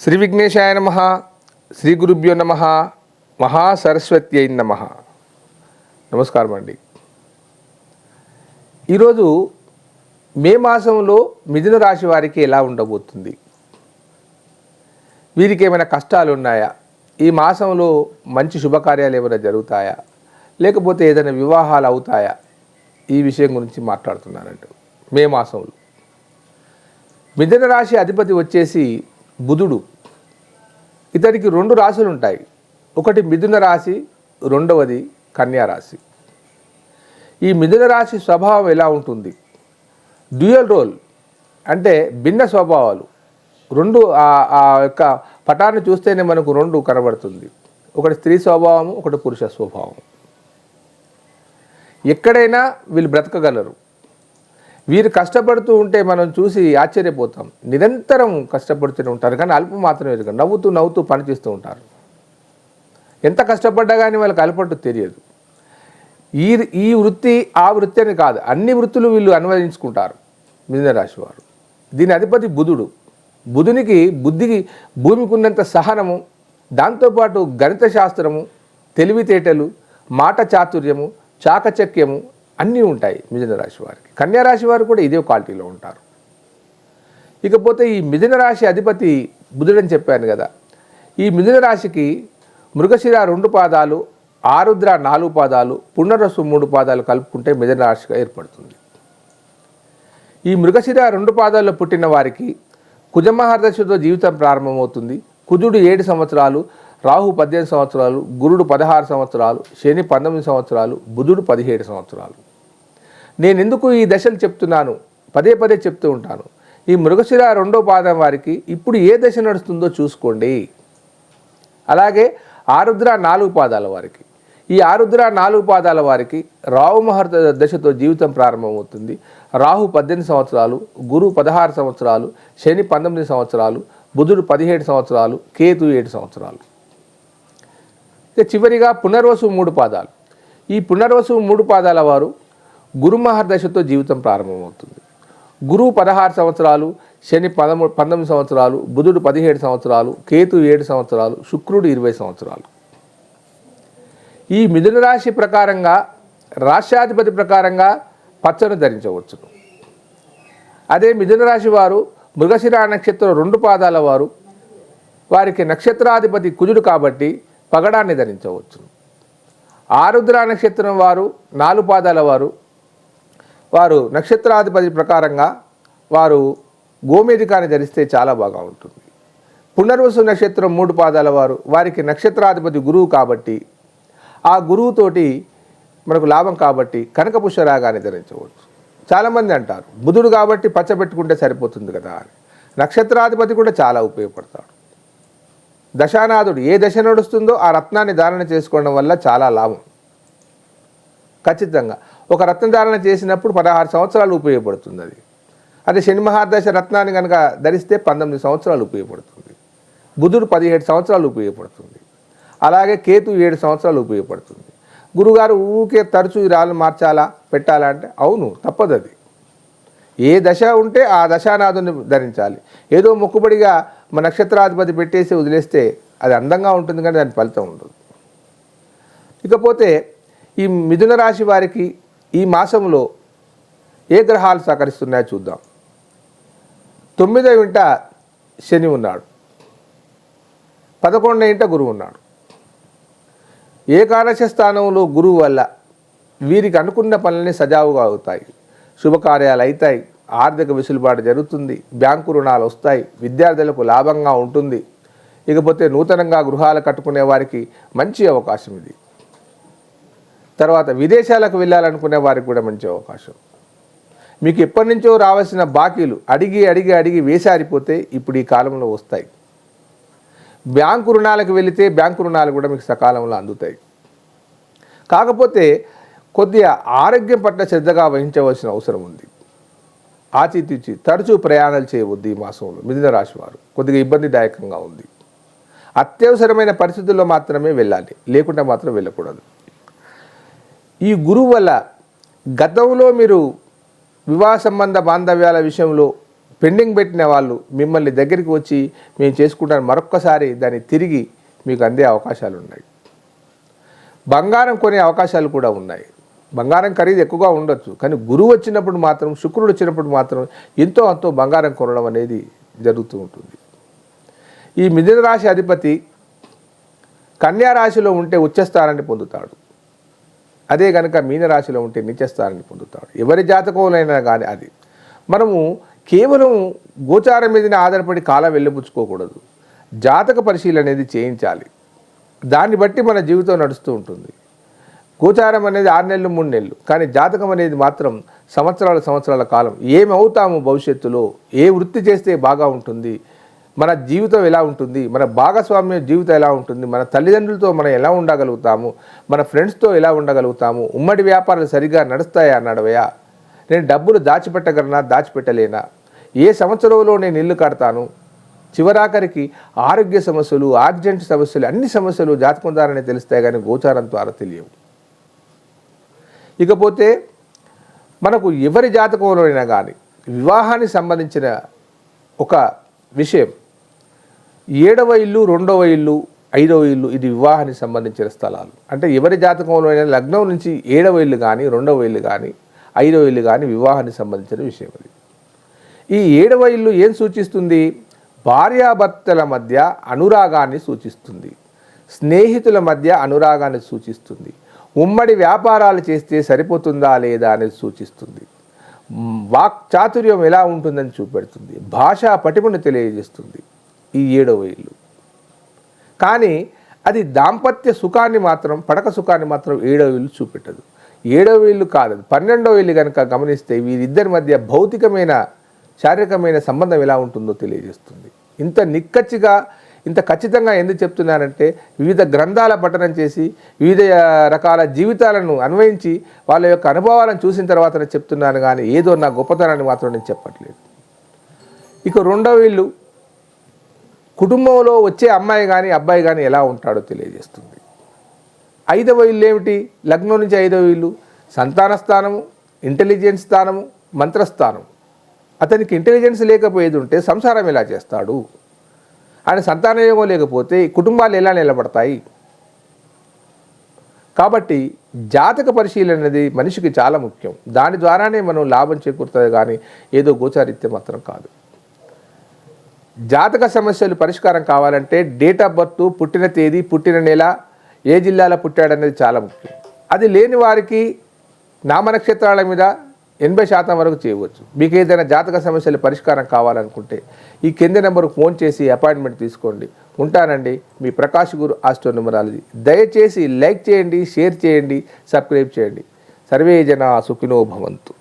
శ్రీ విఘ్నేశాయ నమ శ్రీ గురుభ్యో నమ మహాసరస్వతి అయిన నమ. నమస్కారం అండి. ఈరోజు మే మాసంలో మిథున రాశి వారికి ఎలా ఉండబోతుంది? వీరికి ఏమైనా కష్టాలు ఉన్నాయా? ఈ మాసంలో మంచి శుభకార్యాలు ఏమైనా జరుగుతాయా? లేకపోతే ఏదైనా వివాహాలు అవుతాయా? ఈ విషయం గురించి మాట్లాడుతున్నానండి. మే మాసంలో. మిథున రాశి అధిపతి వచ్చేసి బుధుడు. ఇతనికి రెండు రాశులు ఉంటాయి ఒకటి మిథున రాశి రెండవది కన్యారాశి ఈ మిథున రాశి స్వభావం ఎలా ఉంటుంది? డ్యూయల్ రోల్ అంటే భిన్న స్వభావాలు. రెండు ఆ- ఆ యొక్క పటాన్ని చూస్తేనే మనకు రెండు కనబడుతుంది. ఒకటి స్త్రీ స్వభావము ఒకటి పురుష స్వభావం ఎక్కడైనా వీళ్ళు బ్రతకగలరు. వీరు కష్టపడుతూ ఉంటే మనం చూసి ఆశ్చర్యపోతాం. నిరంతరం కష్టపడుతూనే ఉంటారు కానీ అల్పం మాత్రమే ఎదుగు నవ్వుతూ నవ్వుతూ పనిచేస్తూ ఉంటారు. ఎంత కష్టపడ్డా కానీ వాళ్ళకి అలపట్టు తెలియదు. ఈ ఈ వృత్తి ఆ వృత్తి అని కాదు. అన్ని వృత్తులు వీళ్ళు అనువదించుకుంటారు మిథునరాశి వారు. దీని అధిపతి బుధుడు. బుధునికి బుద్ధికి భూమికి ఉన్నంత సహనము దాంతోపాటు గణిత శాస్త్రము తెలివితేటలు మాట చాతుర్యము చాకచక్యము అన్నీ ఉంటాయి మిథున రాశి వారికి. కన్యారాశి వారు కూడా ఇదే క్వాలిటీలో ఉంటారు. ఇకపోతే ఈ మిథున రాశి అధిపతి బుధుడని చెప్పాను కదా. ఈ మిథున రాశికి మృగశిర రెండు పాదాలు ఆరుద్ర నాలుగు పాదాలు పునరసు మూడు పాదాలు కలుపుకుంటే మిథున రాశిగా ఏర్పడుతుంది. ఈ మృగశిర రెండు పాదాల్లో పుట్టిన వారికి కుజమహర్దశితో జీవితం ప్రారంభమవుతుంది. కుజుడు ఏడు సంవత్సరాలు రాహు పద్దెనిమిది సంవత్సరాలు గురుడు పదహారు సంవత్సరాలు శని పంతొమ్మిది సంవత్సరాలు బుధుడు పదిహేడు సంవత్సరాలు. నేను ఎందుకు ఈ దశలు చెప్తున్నాను? పదే పదే చెప్తూ ఉంటాను. ఈ మృగశిర రెండో పాదం వారికి ఇప్పుడు ఏ దశ నడుస్తుందో చూసుకోండి. అలాగే ఆరుద్ర నాలుగు పాదాల వారికి. ఈ ఆరుద్ర నాలుగు పాదాల వారికి రాహు మహర్త దశతో జీవితం ప్రారంభమవుతుంది. రాహు పద్దెనిమిది సంవత్సరాలు గురు పదహారు సంవత్సరాలు శని పంతొమ్మిది సంవత్సరాలు బుధుడు పదిహేడు సంవత్సరాలు కేతు ఏడు సంవత్సరాలు. ఇక చివరిగా పునర్వసు మూడు పాదాలు. ఈ పునర్వసు మూడు పాదాల వారు గురుమహర్దశతో జీవితం ప్రారంభమవుతుంది. గురువు పదహారు సంవత్సరాలు శని పదమూ పంతొమ్మిది సంవత్సరాలు బుధుడు పదిహేడు సంవత్సరాలు కేతు ఏడు సంవత్సరాలు శుక్రుడు ఇరవై సంవత్సరాలు. ఈ మిథున రాశి ప్రకారంగా రాష్ట్రాధిపతి ప్రకారంగా పచ్చను ధరించవచ్చును. అదే మిథున రాశి వారు మృగశిర నక్షత్రం రెండు పాదాల వారు. వారికి నక్షత్రాధిపతి కుజుడు కాబట్టి పగడాన్ని ధరించవచ్చును ఆరుద్ర నక్షత్రం వారు నాలుగు పాదాల వారు వారు నక్షత్రాధిపతి ప్రకారంగా వారు గోమేధికాన్ని ధరిస్తే చాలా బాగా ఉంటుంది. పునర్వసు నక్షత్రం మూడు పాదాల వారు వారికి నక్షత్రాధిపతి గురువు కాబట్టి ఆ గురువుతోటి మనకు లాభం కాబట్టి కనక పుష్యరాగాన్ని ధరించవచ్చు. చాలామంది అంటారు బుధుడు కాబట్టి పచ్చ పెట్టుకుంటే సరిపోతుంది కదా అని. నక్షత్రాధిపతి కూడా చాలా ఉపయోగపడతాడు. దశానాథుడు ఏ దశ నడుస్తుందో ఆ రత్నాన్ని ధారణ చేసుకోవడం వల్ల చాలా లాభం. ఖచ్చితంగా. ఒక రత్న ధారణ చేసినప్పుడు పదహారు సంవత్సరాలు ఉపయోగపడుతుంది అది. అదే శని మహాదశ రత్నాన్ని కనుక ధరిస్తే పంతొమ్మిది సంవత్సరాలు ఉపయోగపడుతుంది. బుధుడు పదిహేడు సంవత్సరాలు ఉపయోగపడుతుంది. అలాగే కేతు ఏడు సంవత్సరాలు ఉపయోగపడుతుంది. గురుగారు ఊరికే తరచూ ఈ రాళ్ళు మార్చాలా పెట్టాలా అంటే అవును తప్పదు అది. ఏ దశ ఉంటే ఆ దశానాథుని ధరించాలి. ఏదో మొక్కుబడిగా మన నక్షత్రాధిపతి పెట్టేసి వదిలేస్తే అది అందంగా ఉంటుంది కానీ దాని ఫలితం ఉండదు. ఇకపోతే ఈ మిథున రాశి వారికి ఈ మాసంలో ఏ గ్రహాలు సహకరిస్తున్నాయో చూద్దాం. తొమ్మిదవ ఇంట శని ఉన్నాడు. పదకొండవ ఇంట గురువు ఉన్నాడు. ఏకాదశ స్థానంలో గురువు వల్ల వీరికి అనుకున్న పనులన్నీ సజావుగా అవుతాయి. శుభకార్యాలు అవుతాయి ఆర్థిక వెసులుబాటు జరుగుతుంది బ్యాంకు రుణాలు వస్తాయి విద్యార్థులకు లాభంగా ఉంటుంది. ఇకపోతే నూతనంగా గృహాలు కట్టుకునే వారికి మంచి అవకాశం ఇది. తర్వాత విదేశాలకు వెళ్ళాలనుకునే వారికి కూడా మంచి అవకాశం. మీకు ఎప్పటి నుంచో రావాల్సిన బాకీలు అడిగి అడిగి అడిగి వేసారిపోతే ఇప్పుడు ఈ కాలంలో వస్తాయి. బ్యాంకు రుణాలకు వెళితే బ్యాంకు రుణాలు కూడా మీకు సకాలంలో అందుతాయి. కాకపోతే కొద్దిగా ఆరోగ్యం పట్ల శ్రద్ధగా వహించవలసిన అవసరం ఉంది. ఆచితూచి తరచూ ప్రయాణాలు చేయవద్దు ఈ మాసంలో మిథున రాశి వారు. కొద్దిగా ఇబ్బందిదాయకంగా ఉంది. అత్యవసరమైన పరిస్థితుల్లో మాత్రమే వెళ్ళాలి లేకుండా మాత్రం వెళ్ళకూడదు. ఈ గురువు వల్ల గతంలో మీరు వివాహ సంబంధ బాంధవ్యాల విషయంలో పెండింగ్ పెట్టిన వాళ్ళు మిమ్మల్ని దగ్గరికి వచ్చి మేము చేసుకుంటాను మరొక్కసారి దాన్ని తిరిగి మీకు అందే అవకాశాలు ఉన్నాయి బంగారం కొనే అవకాశాలు కూడా ఉన్నాయి. బంగారం ఖరీదు ఎక్కువగా ఉండొచ్చు. కానీ గురువు వచ్చినప్పుడు మాత్రం శుక్రుడు వచ్చినప్పుడు మాత్రం ఎంతో అంతో బంగారం కొనడం అనేది జరుగుతూ ఉంటుంది. ఈ మిథున రాశి అధిపతి కన్యారాశిలో ఉంటే ఉచ్చస్థానాన్ని పొందుతాడు. అదే కనుక మీనరాశిలో ఉంటే నిత్యస్థానాన్ని పొందుతాడు. ఎవరి జాతకంలోనైనా కానీ అది. మనము కేవలం గోచారం మీదనే ఆధారపడి కాలం వెళ్ళిపుచ్చుకోకూడదు జాతక పరిశీలన అనేది చేయించాలి. దాన్ని బట్టి మన జీవితం నడుస్తూ ఉంటుంది. గోచారం అనేది ఆరు నెలలు మూడు నెలలు. కానీ జాతకం అనేది మాత్రం సంవత్సరాల సంవత్సరాల కాలం. ఏమవుతాము భవిష్యత్తులో? ఏ వృత్తి చేస్తే బాగా ఉంటుంది? మన జీవితం ఎలా ఉంటుంది? మన భాగస్వామ్య జీవితం ఎలా ఉంటుంది? మన తల్లిదండ్రులతో మనం ఎలా ఉండగలుగుతాము? మన ఫ్రెండ్స్తో ఎలా ఉండగలుగుతాము? ఉమ్మడి వ్యాపారాలు సరిగా నడుస్తాయా? నడవయా? నేను డబ్బులు దాచిపెట్టగలనా? దాచిపెట్టలేనా? ఏ సంవత్సరంలో నేను ఇల్లు కడతాను? చివరాఖరికి ఆరోగ్య సమస్యలు యాక్సిడెంట్ సమస్యలు అన్ని సమస్యలు జాతకం ద్వారానే తెలుస్తాయి కానీ గోచారం ద్వారా తెలియవు. ఇకపోతే మనకు ఎవరి జాతకంలోనైనా కానీ వివాహానికి సంబంధించిన ఒక విషయం. ఏడవ ఇల్లు రెండవ ఇల్లు ఐదవ ఇల్లు ఇది వివాహానికి సంబంధించిన స్థలాలు. అంటే ఎవరి జాతకంలో అయినా లగ్నం నుంచి ఏడవ ఇల్లు కానీ రెండవ ఇల్లు కానీ ఐదవ ఇల్లు కానీ వివాహానికి సంబంధించిన విషయం అది ఈ ఏడవ ఇల్లు ఏం సూచిస్తుంది? భార్యాభర్తల మధ్య అనురాగాన్ని సూచిస్తుంది. స్నేహితుల మధ్య అనురాగాన్ని సూచిస్తుంది. ఉమ్మడి వ్యాపారాలు చేస్తే సరిపోతుందా లేదా అనేది సూచిస్తుంది. వాక్ చాతుర్యం ఎలా ఉంటుందని చూపెడుతుంది. భాషా పటిమను తెలియజేస్తుంది. ఈ ఏడవ ఇల్లు. కానీ అది దాంపత్య సుఖాన్ని మాత్రం పడక సుఖాన్ని మాత్రం ఏడవ ఇల్లు చూపెట్టదు. ఏడవ ఇల్లు కాదు పన్నెండవ ఇల్లు కనుక గమనిస్తే వీరిద్దరి మధ్య భౌతికమైన శారీరకమైన సంబంధం ఎలా ఉంటుందో తెలియజేస్తుంది. ఇంత నిక్కచ్చిగా ఇంత ఖచ్చితంగా ఎందుకు చెప్తున్నానంటే వివిధ గ్రంథాల పఠనం చేసి వివిధ రకాల జీవితాలను అన్వయించి వాళ్ళ యొక్క అనుభవాలను చూసిన తర్వాత నేను చెప్తున్నాను కానీ ఏదో నా గొప్పతనాన్ని మాత్రం నేను చెప్పట్లేదు. ఇక రెండవ ఇల్లు కుటుంబంలో వచ్చే అమ్మాయి కానీ అబ్బాయి కానీ ఎలా ఉంటాడో తెలియజేస్తుంది. ఐదవ ఇల్లు ఏమిటి? లగ్నం నుంచి ఐదవ ఇల్లు సంతాన స్థానము ఇంటెలిజెన్స్ స్థానము మంత్రస్థానం అతనికి ఇంటెలిజెన్స్ లేకపోయేది ఉంటే సంసారం ఎలా చేస్తాడు? ఆయన సంతానయోగం లేకపోతే కుటుంబాలు ఎలా నిలబడతాయి? కాబట్టి జాతక పరిశీలన అనేది మనిషికి చాలా ముఖ్యం. దాని ద్వారానే మనం లాభం చేకూరుతుంది కానీ ఏదో గోచారిత్యం మాత్రం కాదు. జాతక సమస్యలు పరిష్కారం కావాలంటే డేట్ ఆఫ్ బర్త్ పుట్టిన తేదీ పుట్టిన నెల ఏ జిల్లాలో పుట్టాడనేది చాలా ముఖ్యం. అది లేని వారికి నామ నక్షత్రాల మీద ఎనభై శాతం వరకు చేయవచ్చు. మీకు ఏదైనా జాతక సమస్యలు పరిష్కారం కావాలనుకుంటే ఈ కింది నెంబర్కు ఫోన్ చేసి అపాయింట్మెంట్ తీసుకోండి. ఉంటానండి. మీ ప్రకాష్ గురు ఆస్ట్రో న్యూమరాలజీ. దయచేసి లైక్ చేయండి షేర్ చేయండి సబ్స్క్రైబ్ చేయండి. సర్వే జన సుఖినో భవంతు.